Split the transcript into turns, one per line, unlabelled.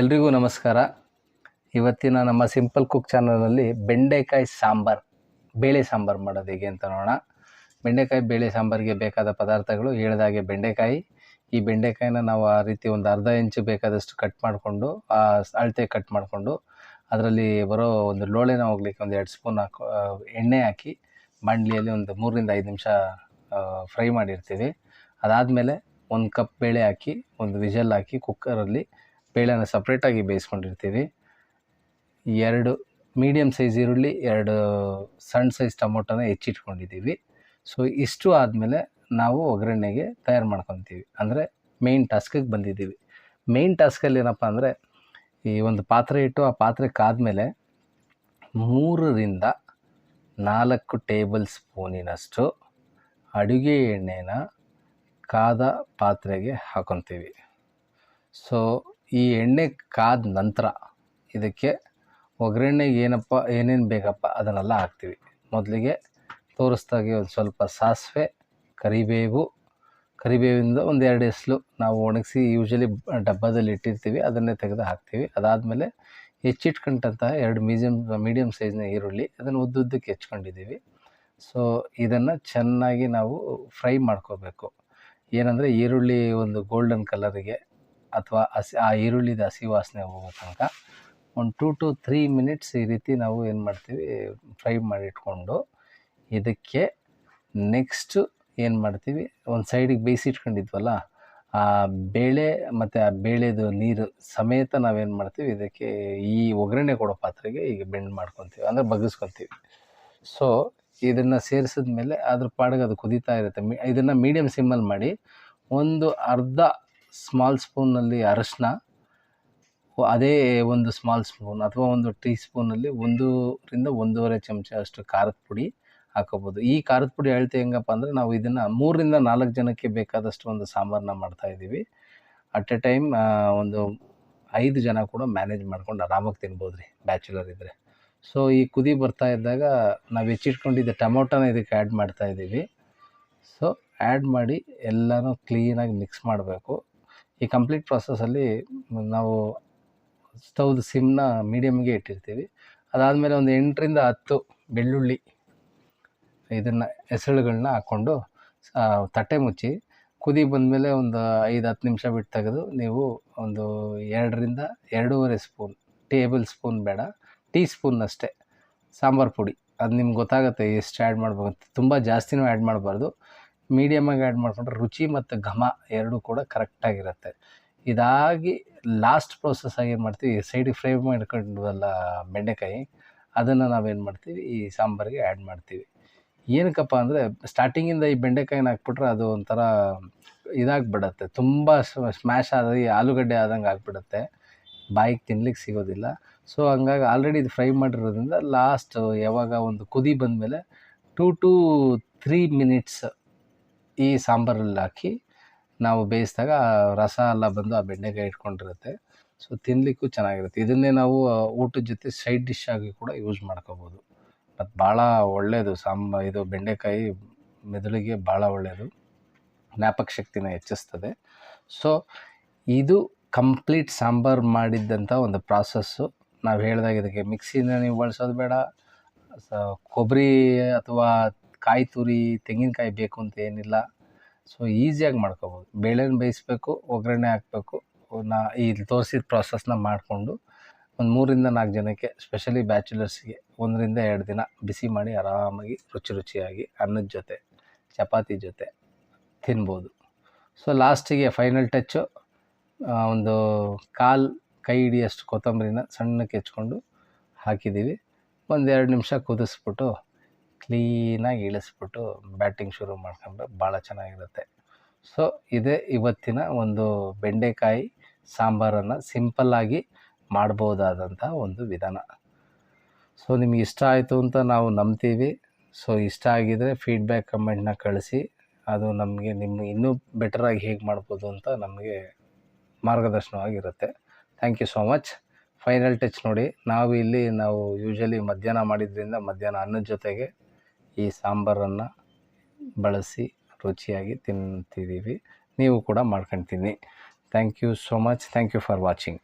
ಎಲ್ರಿಗೂ ನಮಸ್ಕಾರ. ಇವತ್ತಿನ ನಮ್ಮ ಸಿಂಪಲ್ ಕುಕ್ ಚಾನಲ್ನಲ್ಲಿ ಬೆಂಡೆಕಾಯಿ ಸಾಂಬಾರ್, ಬೇಳೆ ಸಾಂಬಾರು ಮಾಡೋದು ಹೇಗೆ ಅಂತ ನೋಡೋಣ. ಬೆಂಡೆಕಾಯಿ, ಬೇಳೆ ಸಾಂಬಾರಿಗೆ ಬೇಕಾದ ಪದಾರ್ಥಗಳು ಹೇಳಿದಾಗೆ ಬೆಂಡೆಕಾಯಿ. ಈ ಬೆಂಡೆಕಾಯಿನ ನಾವು ಆ ರೀತಿ ಒಂದು ಅರ್ಧ ಇಂಚು ಬೇಕಾದಷ್ಟು ಕಟ್ ಮಾಡಿಕೊಂಡು, ಆ ಅಳತೆ ಕಟ್ ಮಾಡಿಕೊಂಡು, ಅದರಲ್ಲಿ ಬರೋ ಒಂದು ಲೋಳೆನ ಹೋಗ್ಲಿಕ್ಕೆ ಒಂದು ಎರಡು ಸ್ಪೂನ್ ಹಾಕೋ ಎಣ್ಣೆ ಹಾಕಿ ಬಾಣಲಿಯಲ್ಲಿ ಒಂದು ಮೂರರಿಂದ ಐದು ನಿಮಿಷ ಫ್ರೈ ಮಾಡಿರ್ತೀವಿ. ಅದಾದಮೇಲೆ ಒಂದು ಕಪ್ ಬೇಳೆ ಹಾಕಿ, ಒಂದು ವಿಷಲ್ ಹಾಕಿ ಕುಕ್ಕರಲ್ಲಿ ಬೇಳೆನ ಸಪ್ರೇಟಾಗಿ ಬೇಯಿಸ್ಕೊಂಡಿರ್ತೀವಿ. ಎರಡು ಮೀಡಿಯಮ್ ಸೈಜ್ ಈರುಳ್ಳಿ, ಎರಡು ಸಣ್ಣ ಸೈಜ್ ಟೊಮೊಟೊನ ಹೆಚ್ಚಿಟ್ಕೊಂಡಿದ್ದೀವಿ. ಸೊ ಇಷ್ಟು ಆದಮೇಲೆ ನಾವು ಒಗ್ಗರಣೆಗೆ ತಯಾರು ಮಾಡ್ಕೊತೀವಿ. ಅಂದರೆ ಮೇಯ್ನ್ ಟಾಸ್ಕಿಗೆ ಬಂದಿದ್ದೀವಿ. ಮೇಯ್ನ್ ಟಾಸ್ಕಲ್ಲಿ ಏನಪ್ಪ ಅಂದರೆ, ಈ ಒಂದು ಪಾತ್ರೆ ಇಟ್ಟು ಆ ಪಾತ್ರೆ ಕಾದ್ಮೇಲೆ ಮೂರರಿಂದ ನಾಲ್ಕು ಟೇಬಲ್ ಸ್ಪೂನಿನಷ್ಟು ಅಡುಗೆ ಎಣ್ಣೆನ ಕಾದ ಪಾತ್ರೆಗೆ ಹಾಕೊತೀವಿ. ಸೊ ಈ ಎಣ್ಣೆ ಕಾದ ನಂತರ ಇದಕ್ಕೆ ಒಗ್ಗರಣೆಗೆ ಏನಪ್ಪ, ಏನೇನು ಬೇಕಪ್ಪ ಅದನ್ನೆಲ್ಲ ಹಾಕ್ತೀವಿ. ಮೊದಲಿಗೆ ತೋರಿಸ್ದಾಗೆ ಒಂದು ಸ್ವಲ್ಪ ಸಾಸಿವೆ, ಕರಿಬೇವು, ಕರಿಬೇವಿಂದ ಒಂದು ಎರಡು ಎಸ್ಲು ನಾವು ಒಣಗಿಸಿ ಯೂಶಲಿ ಡಬ್ಬದಲ್ಲಿ ಇಟ್ಟಿರ್ತೀವಿ, ಅದನ್ನೇ ತೆಗೆದು ಹಾಕ್ತೀವಿ. ಅದಾದಮೇಲೆ ಹೆಚ್ಚಿಟ್ಕೊಂಡಂತಹ ಎರಡು ಮೀಡಿಯಮ್ ಮೀಡಿಯಮ್ ಸೈಜ್ನ ಈರುಳ್ಳಿ ಅದನ್ನು ಉದ್ದುದ್ದಕ್ಕೆ ಹೆಚ್ಕೊಂಡಿದ್ದೀವಿ ಸೊ ಇದನ್ನು ಚೆನ್ನಾಗಿ ನಾವು ಫ್ರೈ ಮಾಡ್ಕೋಬೇಕು. ಏನಂದರೆ ಈರುಳ್ಳಿ ಒಂದು ಗೋಲ್ಡನ್ ಕಲರಿಗೆ ಅಥವಾ ಹಸಿ, ಆ ಈರುಳ್ಳಿದ ಹಸಿ ವಾಸನೆ ಹೋಗೋ ತನಕ ಒಂದು ಟೂ ಟು ತ್ರೀ ಮಿನಿಟ್ಸ್ ಈ ರೀತಿ ನಾವು ಏನು ಮಾಡ್ತೀವಿ ಫ್ರೈ ಮಾಡಿಟ್ಕೊಂಡು ಇದಕ್ಕೆ ನೆಕ್ಸ್ಟು ಏನು ಮಾಡ್ತೀವಿ, ಒಂದು ಸೈಡಿಗೆ ಬೇಯಿಸಿಟ್ಕೊಂಡಿದ್ವಲ್ಲ ಆ ಬೇಳೆ ಮತ್ತು ಆ ಬೇಳೆದು ನೀರು ಸಮೇತ ನಾವೇನು ಮಾಡ್ತೀವಿ, ಇದಕ್ಕೆ ಈ ಒಗ್ಗರಣೆ ಕೊಡೋ ಪಾತ್ರೆಗೆ ಈಗ ಬೆಂಡ್ ಮಾಡ್ಕೊತೀವಿ, ಅಂದರೆ ಬಗ್ಗಿಸ್ಕೊತೀವಿ ಸೊ ಇದನ್ನು ಸೇರಿಸಿದ ಮೇಲೆ ಅದ್ರ ಪಾಡಿಗೆ ಅದು ಕುದೀತಾ ಇರುತ್ತೆ. ಮಿ, ಇದನ್ನು ಮೀಡಿಯಮ್ ಸಿಮ್ಮಲ್ಲಿ ಮಾಡಿ ಒಂದು ಅರ್ಧ ಸ್ಮಾಲ್ ಸ್ಪೂನಲ್ಲಿ ಅರಶಿನ ಅದೇ ಒಂದು ಸ್ಮಾಲ್ ಸ್ಪೂನ್ ಅಥವಾ ಒಂದು ಟೀ ಸ್ಪೂನಲ್ಲಿ ಒಂದೂರಿಂದ ಒಂದೂವರೆ ಚಮಚ ಅಷ್ಟು ಖಾರದ ಪುಡಿ ಹಾಕೋಬೋದು. ಈ ಖಾರದ ಪುಡಿ ಅಳತೆ ಹೆಂಗಪ್ಪ ಅಂದರೆ ನಾವು ಇದನ್ನು ಮೂರರಿಂದ ನಾಲ್ಕು ಜನಕ್ಕೆ ಬೇಕಾದಷ್ಟು ಒಂದು ಸಾಂಬಾರನ್ನ ಮಾಡ್ತಾಯಿದ್ದೀವಿ ಅಟ್ ಎ ಟೈಮ್ ಒಂದು ಐದು ಜನ ಕೂಡ ಮ್ಯಾನೇಜ್ ಮಾಡ್ಕೊಂಡು ಆರಾಮಾಗಿ ತಿನ್ಬೋದು ರೀ ಬ್ಯಾಚುಲರ್ ಇದ್ದರೆ ಸೊ ಈ ಕುದಿ ಬರ್ತಾ ಇದ್ದಾಗ ನಾವು ಹೆಚ್ಚಿಟ್ಕೊಂಡಿದ್ದ ಟೊಮೊಟೊನ ಇದಕ್ಕೆ ಆ್ಯಡ್ ಮಾಡ್ತಾ ಇದ್ದೀವಿ. ಸೊ ಆ್ಯಡ್ ಮಾಡಿ ಎಲ್ಲನೂ ಕ್ಲೀನಾಗಿ ಮಿಕ್ಸ್ ಮಾಡಬೇಕು. ಈ ಕಂಪ್ಲೀಟ್ ಪ್ರಾಸೆಸಲ್ಲಿ ನಾವು ಸ್ಟವ್ದು ಸಿಮ್ನ ಮೀಡಿಯಮ್ಗೆ ಇಟ್ಟಿರ್ತೀವಿ. ಅದಾದಮೇಲೆ ಒಂದು ಎಂಟರಿಂದ ಹತ್ತು ಬೆಳ್ಳುಳ್ಳಿ ಇದನ್ನು ಹೆಸರುಗಳನ್ನ ಹಾಕ್ಕೊಂಡು ತಟ್ಟೆ ಮುಚ್ಚಿ, ಕುದಿ ಬಂದಮೇಲೆ ಒಂದು ಐದು ಹತ್ತು ನಿಮಿಷ ಬಿಟ್ಟು ತೆಗೆದು ನೀವು ಒಂದು ಎರಡರಿಂದ ಎರಡೂವರೆ ಸ್ಪೂನ್ ಟೇಬಲ್ ಸ್ಪೂನ್ ಬೇಡ ಟೀ ಸ್ಪೂನ್ ಅಷ್ಟೇ. ಸಾಂಬಾರು ಪುಡಿ. ಅದು ನಿಮ್ಗೆ ಗೊತ್ತಾಗುತ್ತೆ, ಎಷ್ಟು ಆ್ಯಡ್ ಮಾಡ್ಬೇಕು ಅಂತ ತುಂಬ ಜಾಸ್ತಿನೂ ಆ್ಯಡ್ ಮಾಡಬಾರ್ದು. ಮೀಡಿಯಮಾಗಿ ಆ್ಯಡ್ ಮಾಡಿಕೊಂಡ್ರೆ ರುಚಿ ಮತ್ತು ಘಮ ಎರಡೂ ಕೂಡ ಕರೆಕ್ಟಾಗಿರುತ್ತೆ ಇದಾಗಿ ಲಾಸ್ಟ್ ಪ್ರೋಸೆಸ್ ಆಗಿ ಏನು ಮಾಡ್ತೀವಿ ಸೈಡಿಗೆ ಫ್ರೈ ಮಾಡ್ಕೊಂಡ್ವಲ್ಲ ಬೆಂಡೆಕಾಯಿ, ಅದನ್ನು ನಾವೇನು ಮಾಡ್ತೀವಿ, ಈ ಸಾಂಬಾರಿಗೆ ಆ್ಯಡ್ ಮಾಡ್ತೀವಿ. ಏನಕ್ಕಪ್ಪ ಅಂದರೆ ಸ್ಟಾರ್ಟಿಂಗಿಂದ ಈ ಬೆಂಡೆಕಾಯಿನ ಹಾಕ್ಬಿಟ್ರೆ ಅದು ಒಂಥರ ಇದಾಗ್ಬಿಡತ್ತೆ. ತುಂಬ ಸ್ಮ್ಯಾಶ್ ಆದ ಈ ಆಲೂಗಡ್ಡೆ ಆದಂಗೆ ಆಗಿಬಿಡುತ್ತೆ. ಬಾಯಿಗೆ ತಿನ್ಲಿಕ್ಕೆ ಸಿಗೋದಿಲ್ಲ. ಸೊ ಹಂಗಾಗಿ ಆಲ್ರೆಡಿ ಇದು ಫ್ರೈ ಮಾಡಿರೋದ್ರಿಂದ ಲಾಸ್ಟ್ ಯಾವಾಗ ಒಂದು ಕುದಿ ಬಂದಮೇಲೆ ಟೂ ಟು ತ್ರೀ ಮಿನಿಟ್ಸ್ ಈ ಸಾಂಬಾರಲ್ಲಿ ಹಾಕಿ ನಾವು ಬೇಯಿಸಿದಾಗ ರಸ ಎಲ್ಲ ಬಂದು ಆ ಬೆಂಡೆಕಾಯಿ ಇಟ್ಕೊಂಡಿರುತ್ತೆ. ಸೊ ತಿನ್ನಲಿಕ್ಕೂ ಚೆನ್ನಾಗಿರುತ್ತೆ. ಇದನ್ನೇ ನಾವು ಊಟದ ಜೊತೆ ಸೈಡ್ ಡಿಶ್ ಆಗಿ ಕೂಡ ಯೂಸ್ ಮಾಡ್ಕೋಬೋದು. ಮತ್ತು ಭಾಳ ಒಳ್ಳೆಯದು ಸಾಂಬ, ಇದು ಬೆಂಡೆಕಾಯಿ ಮೆದುಳಿಗೆ ಭಾಳ ಒಳ್ಳೆಯದು ಜ್ಞಾಪಕ ಶಕ್ತಿನ ಹೆಚ್ಚಿಸ್ತದೆ. ಸೊ ಇದು ಕಂಪ್ಲೀಟ್ ಸಾಂಬಾರು ಮಾಡಿದ್ದಂಥ ಒಂದು ಪ್ರಾಸೆಸ್ಸು ನಾವು ಹೇಳಿದಾಗ ಇದಕ್ಕೆ ಮಿಕ್ಸಿನ ನೀವು ಬಳಸೋದು ಬೇಡ. ಕೊಬ್ಬರಿ ಅಥವಾ ಕಾಯಿ ತುರಿ, ತೆಂಗಿನಕಾಯಿ ಬೇಕು ಅಂತ ಏನಿಲ್ಲ. ಸೊ ಈಸಿಯಾಗಿ ಮಾಡ್ಕೋಬೋದು. ಬೇಳೆನ ಬೇಯಿಸ್ಬೇಕು, ಒಗ್ಗರಣೆ ಹಾಕಬೇಕು. ನಾ ಈ ತೋರಿಸಿದ ಪ್ರಾಸೆಸ್ನ ಮಾಡಿಕೊಂಡು ಒಂದು ಮೂರಿಂದ ನಾಲ್ಕು ಜನಕ್ಕೆ ಸ್ಪೆಷಲಿ ಬ್ಯಾಚುಲರ್ಸ್ಗೆ ಒಂದರಿಂದ ಎರಡು ದಿನ ಬಿಸಿ ಮಾಡಿ ಆರಾಮಾಗಿ ರುಚಿ ರುಚಿಯಾಗಿ ಅನ್ನದ ಜೊತೆ, ಚಪಾತಿ ಜೊತೆ ತಿನ್ಬೋದು. ಸೊ ಲಾಸ್ಟಿಗೆ ಫೈನಲ್ ಟಚ್ಚು ಒಂದು ಕಾಲು ಕೈ ಹಿಡಿಯಷ್ಟು ಕೊತ್ತಂಬರಿನ ಸಣ್ಣಕ್ಕೆ ಹೆಚ್ಕೊಂಡು ಹಾಕಿದ್ದೀವಿ. ಒಂದೆರಡು ನಿಮಿಷ ಕುದಿಸ್ಬಿಟ್ಟು ಕ್ಲೀನಾಗಿ ಇಳಿಸ್ಬಿಟ್ಟು ಬ್ಯಾಟಿಂಗ್ ಶುರು ಮಾಡ್ಕೊಂಡ್ರೆ ಭಾಳ ಚೆನ್ನಾಗಿರುತ್ತೆ. ಸೊ, ಇದೇ ಇವತ್ತಿನ ಒಂದು ಬೆಂಡೆಕಾಯಿ ಸಾಂಬಾರನ್ನು ಸಿಂಪಲ್ಲಾಗಿ ಮಾಡ್ಬೋದಾದಂಥ ಒಂದು ವಿಧಾನ. ಸೊ, ನಿಮ್ಗೆ ಇಷ್ಟ ಆಯಿತು ಅಂತ ನಾವು ನಂಬ್ತೀವಿ. ಸೊ, ಇಷ್ಟ ಆಗಿದರೆ ಫೀಡ್ಬ್ಯಾಕ್ ಕಮೆಂಟ್ನ ಕಳಿಸಿ. ಅದು ನಮಗೆ ನಿಮ್ಮ ಇನ್ನೂ ಬೆಟರಾಗಿ ಹೇಗೆ ಮಾಡ್ಬೋದು ಅಂತ ನಮಗೆ ಮಾರ್ಗದರ್ಶನವಾಗಿರುತ್ತೆ. Thank you so much final touch ನೋಡಿ, ನಾವು ಇಲ್ಲಿ ನಾವು ಯೂಶಲಿ ಮಧ್ಯಾಹ್ನ ಮಾಡಿದ್ರಿಂದ ಮಧ್ಯಾಹ್ನ ಅನ್ನದ ಜೊತೆಗೆ ಈ ಸಾಂಬಾರನ್ನು ಬಳಸಿ ರುಚಿಯಾಗಿ ತಿಂತಿದ್ದೀವಿ. ನೀವು ಕೂಡ ಮಾಡ್ಕೊಂಡು ತಿನ್ನಿ thank you so much thank you for watching